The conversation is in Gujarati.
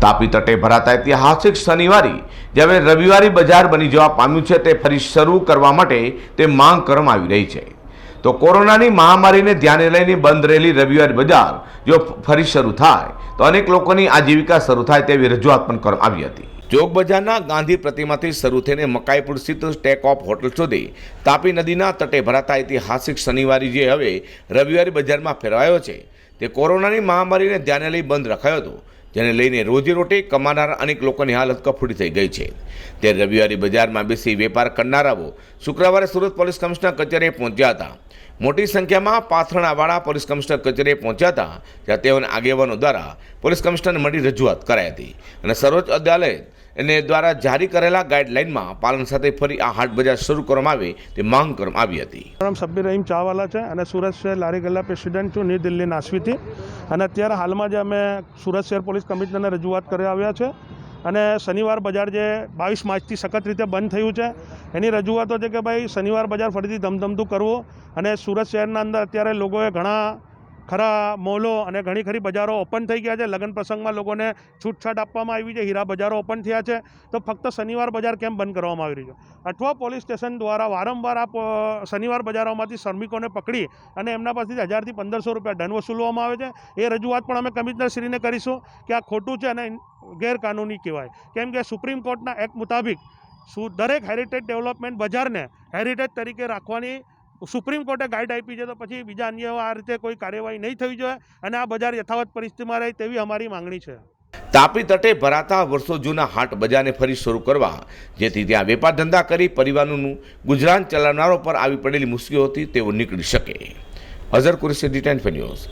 તાપી તટે ભરાતા ઐતિહાસિક શનિવારી જે હવે રવિવારી બજાર બની જવા પામ્યું છે, તે ફરી શરૂ કરવા માટે તે માંગ કરવામાં આવી રહી છે. તો કોરોનાની મહામારીને ધ્યાને લઈને બંધ રહેલી રવિવારી બજાર, જો ફરી શરૂ થાય, તો અનેક લોકોની આજીવિકા શરૂ થાય તેવી રજૂઆત પણ કરવામાં આવી હતી. ચોક બજારના ગાંધી પ્રતિમાથી શરૂ થઈને મકાઈપુર સ્થિત ટેક ઓફ હોટલ સુધી તાપી નદીના તટે ભરાતા ઐતિહાસિક શનિવારી જે હવે રવિવારી બજારમાં ફેરવાયો છે, તે કોરોનાની મહામારીને ધ્યાને લઈ બંધ રખાયો હતો. જેને લઈને રોજીરોટી કમાનાર અનેક લોકોની હાલત કફોડી થઈ ગઈ છે. તે રવિવારી બજારમાં બેસી વેપાર કરનારાઓ શુક્રવારે સુરત પોલીસ કમિશનર કચેરીએ પહોંચ્યા હતા. મોટી સંખ્યામાં પાથરણાવાળા પોલીસ કમિશનર કચેરીએ પહોંચ્યા હતા, જ્યાં તેઓના આગેવાનો દ્વારા પોલીસ કમિશનરને મળી રજૂઆત કરાઈ હતી. અને સર્વોચ્ચ અદાલત એને દ્વારા જારી કરેલા ગાઈડલાઇનમાં પાલન સાથે ફરી આ હાટ બજાર શરૂ કરવામાં આવે તે માંગ કરવામાં આવી હતી. નામ સબ્બીર રહીમ ચાવાલા છે અને સુરત શહેર લારી ગલ્લા પ્રેસિડેન્ટ છું, ન્યૂ દિલ્હી નાસવીથી. અને અત્યારે હાલમાં જે અમે સુરત શહેર પોલીસ કમિશનરને રજૂઆત કરી આવ્યા છે અને શનિવાર બજાર જે બાવીસ માર્ચથી સખત રીતે બંધ થયું છે, એની રજૂઆતો છે કે ભાઈ શનિવાર બજાર ફરીથી ધમધમતું કરવું અને સુરત શહેરના અંદર અત્યારે લોકોએ ઘણા ખરા મોલો અને ઘણી ખરી બજારો ઓપન થઈ ગયા છે. લગ્ન પ્રસંગમાં લોકોને છૂટછાટ આપવામાં આવી છે. હીરા બજારો ઓપન થયા છે. તો ફક્ત શનિવાર બજાર કેમ બંધ કરવામાં આવી રહ્યું છે? અઠવા પોલીસ સ્ટેશન દ્વારા વારંવાર આ શનિવાર બજારોમાંથી શ્રમિકોને પકડી અને એમના પાસેથી હજારથી પંદરસો રૂપિયા દંડ વસૂલવામાં આવે છે. એ રજૂઆત પણ અમે કમિશનરશ્રીને કરીશું કે આ ખોટું છે અને ગેરકાનૂની કહેવાય. કેમ કે સુપ્રીમ કોર્ટના એક્ટ મુતાબિક દરેક હેરિટેજ ડેવલપમેન્ટ બજારને હેરિટેજ તરીકે રાખવાની સુપ્રીમ કોર્ટે ગાઈડ આપી છે તો પછી બીજા અન્ય આ રીતે કોઈ કાર્યવાહી નહીં થવી જોઈએ અને આ બજાર યથાવત પરિસ્થિતિમાં રહે તેવી અમારી માંગણી છે. તાપી તટે ભરાતા વર્ષો જૂના હાટ બજારને ફરી શરૂ કરવા, જેથી ત્યાં વેપાર ધંધા કરી પરિવારનું ગુજરાન ચલાવનારો પર આવી પડેલી મુશ્કેલીઓથી તેઓ નીકળી શકે. Azhar Qureshi D ten news